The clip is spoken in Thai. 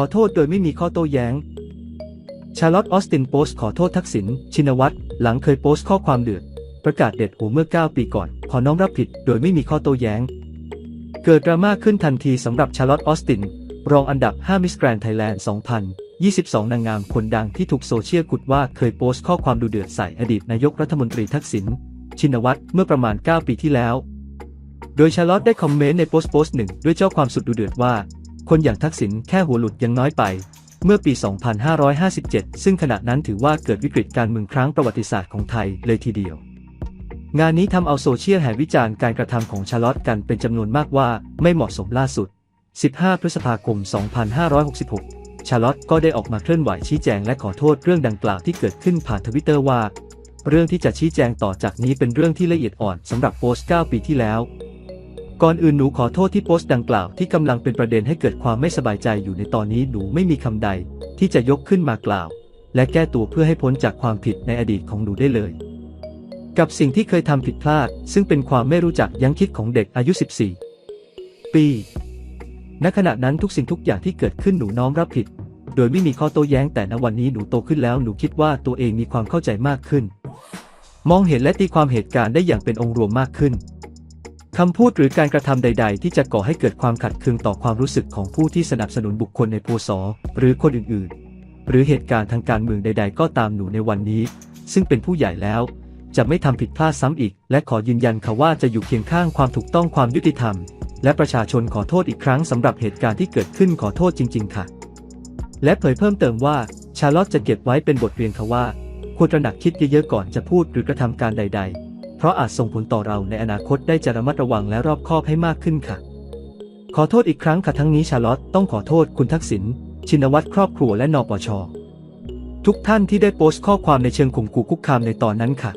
ขอโทษโดยไม่มีข้อโต้แย้ง ชาร์ลอตต์ออสตินโพสต์ขอโทษทักษิณ ชินวัตร หลังเคยโพสต์ข้อความเดือด ประกาศเด็ดหูเมื่อ 9 ปีก่อน ขอน้อมรับผิดโดยไม่มีข้อโต้แย้ง เกิดดราม่าขึ้นทันทีสำหรับชาร์ลอตต์ออสติน รองอันดับ 5 มิสแกรน n ไทยแลนด์ 2022 นางงามคนดังที่ถูกโซเชียลกุดว่าเคยโพสต์ข้อความดูเดือดใส่อดีตนายกรัฐมนตรีทักษิณ ชินวัตร เมื่อประมาณ 9 ปีที่แล้ว โดยชาร์ลอตได้คอมเมนต์ในโพสต์โพสต์หนึ่งด้วยเจ้าความสุดดูเดือดว่า คนอย่างทักษิณแค่หัวหลุดยังน้อยไป เมื่อปี 2557 ซึ่งขณะนั้นถือว่าเกิดวิกฤตการเมืองครั้งประวัติศาสตร์ของไทยเลยทีเดียว งานนี้ทำเอาโซเชียลแห่วิจารณ์การกระทำของชาลอตกันเป็นจำนวนมากว่าไม่เหมาะสมล่าสุด 15 พฤษภาคม 2566 ชาลอตก็ได้ออกมาเคลื่อนไหวชี้แจงและขอโทษเรื่องดังกล่าวที่เกิดขึ้นผ่านทวิตเตอร์ว่าเรื่องที่จะชี้แจงต่อจากนี้เป็นเรื่องที่ละเอียดอ่อนสำหรับโพสต์ 9 ปีที่แล้ว ก่อนอื่นหนูขอโทษที่โพสต์ดังกล่าวที่กำลังเป็นประเด็นให้เกิดความไม่สบายใจอยู่ในตอนนี้หนูไม่มีคำใด ที่จะยกขึ้นมากล่าว และแก้ตัวเพื่อให้พ้นจากความผิดในอดีตของหนูได้เลย กับสิ่งที่เคยทำผิดพลาด ซึ่งเป็นความไม่รู้จักยั้งคิดของเด็กอายุ 14 ปี ณขณะนั้นทุกสิ่งทุกอย่างที่เกิดขึ้นหนูน้อมรับผิด โดยไม่มีข้อโต้แย้งแต่ณวันนี้หนูโตขึ้นแล้วหนูคิดว่าตัวเองมีความเข้าใจมากขึ้น มองเห็นและตีความเหตุการณ์ได้อย่างเป็นองค์รวมมากขึ้น คำพูดหรือการกระทำใด ๆ ที่จะก่อให้เกิดความขัดเคืองต่อความรู้สึกของผู้ที่สนับสนุนบุคคลในพสหรือคนอื่นๆ หรือเหตุการณ์ทางการเมืองใด ๆ ก็ตามหนูในวันนี้ ซึ่งเป็นผู้ใหญ่แล้ว จะไม่ทำผิดพลาดซ้ำอีก และขอยืนยันค่ะว่าจะอยู่เคียงข้างความถูกต้องความยุติธรรม และประชาชนขอโทษอีกครั้งสำหรับเหตุการณ์ที่เกิดขึ้นขอโทษจริง ๆ ค่ะ และเผยเพิ่มเติมว่าชาร์ลอตจะเก็บไว้เป็นบทเรียนค่ะว่าควรตระหนักคิดเยอะๆก่อนจะพูดหรือกระทำการใด ๆ เพราะอาจส่งผลต่อเราในอนาคตได้จะระมัดระวังและรอบคอบให้มากขึ้นค่ะ ขอโทษอีกครั้งค่ะทั้งนี้ชาลอตต้องขอโทษคุณทักษิณชินวัตรครอบครัวและนปชทุกท่านที่ได้โพสต์ข้อความในเชิงข่มขู่คุกคามในตอนนั้นค่ะ